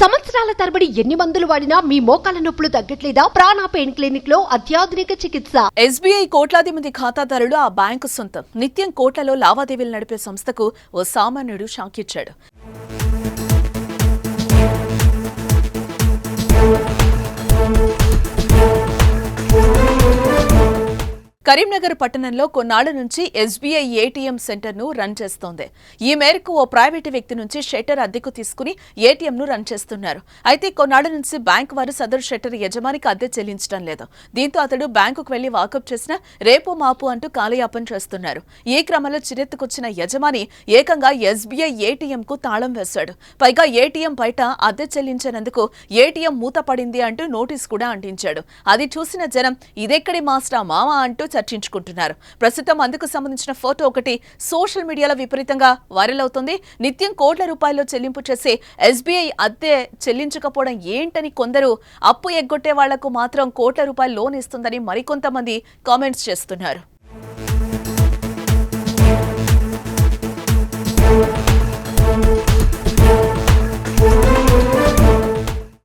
సంవత్సరాల తరబడి ఎన్ని మందులు వాడినా మీ మోకాల నొప్పులు తగ్గట్లేదా? ప్రాణ పెయిన్ క్లినిక్లో అత్యాధునిక చికిత్స. ఎస్బీఐ కోట్లాది మంది ఖాతాదారులు ఆ బ్యాంకు సొంతం. నిత్యం కోట్లలో లావాదేవీలు నడిపే సంస్థకు ఓ సామాన్యుడు షాక్ కరీంనగర్ పట్టణంలో కొన్నాళ్ళ నుంచి ఎస్బీఐ ఏటీఎం సెంటర్ను రన్ చేస్తోంది. ఈ మేరకు ఓ ప్రైవేటు వ్యక్తి నుంచి షట్టర్ అద్దెకు తీసుకుని ఏటీఎంను రన్ చేస్తున్నారు. అయితే కొన్నాళ్ళ నుంచి బ్యాంకు వారు సదరు షట్టర్ యజమానికి అద్దె చెల్లించడం లేదు. దీంతో అతడు బ్యాంకుకు వెళ్ళి వాకప్ చేసిన రేపు మాపు అంటూ కాలయాపన చేస్తున్నారు. ఈ క్రమంలో చిరెత్తుకొచ్చిన యజమాని ఏకంగా ఎస్బీఐ ఏటీఎం కు తాళం వేశాడు. పైగా ఏటీఎం బయట అద్దె చెల్లించినందుకు ఏటీఎం మూతపడింది అంటూ నోటీస్ కూడా అంటించాడు. అది చూసిన జనం ఇదెక్కడి మాస్టా మామ అంటూ చర్చించుకుంటున్నారు. ప్రస్తుతం అందుకు సంబంధించిన ఫోటో ఒకటి సోషల్ మీడియాలో విపరీతంగా వైరల్ అవుతుంది. నిత్యం కోట్ల రూపాయల్లో చెల్లింపు చేసే ఎస్బీఐ అద్దె చెల్లించకపోవడం ఏంటని కొందరు అప్పు ఎగ్గొట్టే వాళ్ళకు మాత్రం కోట్ల రూపాయలు లోన్ ఇస్తుందని మరికొంతమంది కామెంట్స్ చేస్తున్నారు.